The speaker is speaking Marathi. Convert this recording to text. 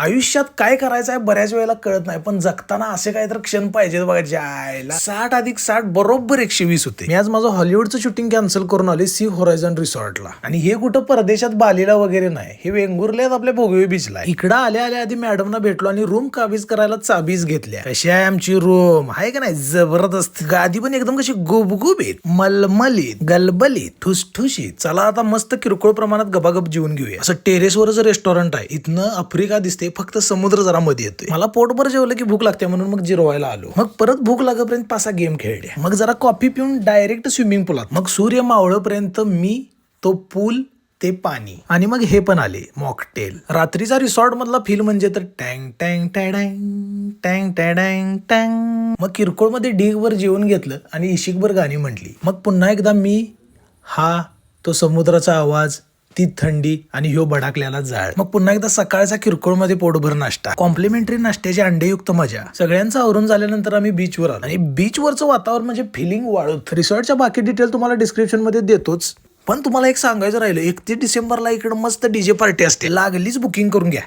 आयुष्यात काय करायचं आहे बऱ्याच वेळेला कळत नाही पण जगताना असे काय तर क्षण पाहिजेत बघा जायला साठ अधिक साठ बरोबर एकशे वीस होते. मी आज माझं हॉलिवूडचं शूटिंग कॅन्सल करून आले सी होरायझन रिसॉर्टला. आणि हे कुठं परदेशात बालीला वगैरे नाही हे वेंगुर्ल्यात आपल्या भोगवे बीचला इकडं आल्या आल्या आधी मॅडमना भेटलो आणि रूम काबीज करायला चाबीज घेतल्या. कशी आहे आमची रूम आहे का नाही? जबरदस्त. गादी पण एकदम कशी गुबगुबीत मलमलीत गलबलीत ठुसठुशीत. चला आता मस्त किरकोळ प्रमाणात गबागब जेवून घेऊया. असं टेरेसवरच रेस्टॉरंट आहे. इथनं आफ्रिका दिसते फक्त समुद्र जरा मध्ये येतोय. मला पोटभर जेवलं की भूक लागते म्हणून मग जिरवायला आलो. मग परत भूक लागेपर्यंत पासा गेम खेळले. मग जरा कॉफी पिऊन डायरेक्ट स्विमिंग पूलात. मग सूर्य मावळपर्यंत मी तो पूल ते पाणी. आणि मग हे पण आले मॉकटेल रात्रीचा रिसॉर्ट मधला फील म्हणजे तर टँग टँग टँग टँग टँग टँग. मग किरकोळमध्ये ढीगवर जेवण घेतलं आणि इशिकभर गाणी म्हटली. मग पुन्हा एकदा मी हा तो समुद्राचा आवाज ती थंडी आणि ह्यो भडाकलेला जाळ. मग पुन्हा एकदा सकाळचा किरकोळमध्ये पोटभर नाश्ता. कॉम्प्लिमेंटरी नाश्त्याची अंडेयुक्त मजा. सगळ्यांचं आवरून झाल्यानंतर आम्ही बीचवर आलो. आणि बीचवरचं वातावरण म्हणजे फिलिंग वाळूत. रिसॉर्टच्या बाकी डिटेल तुम्हाला डिस्क्रिप्शनमध्ये देतोच. पण तुम्हाला एक सांगायचं राहिलं एकतीस डिसेंबरला इकडे मस्त डीजे पार्टी असते. लागलीच बुकिंग करून घ्या.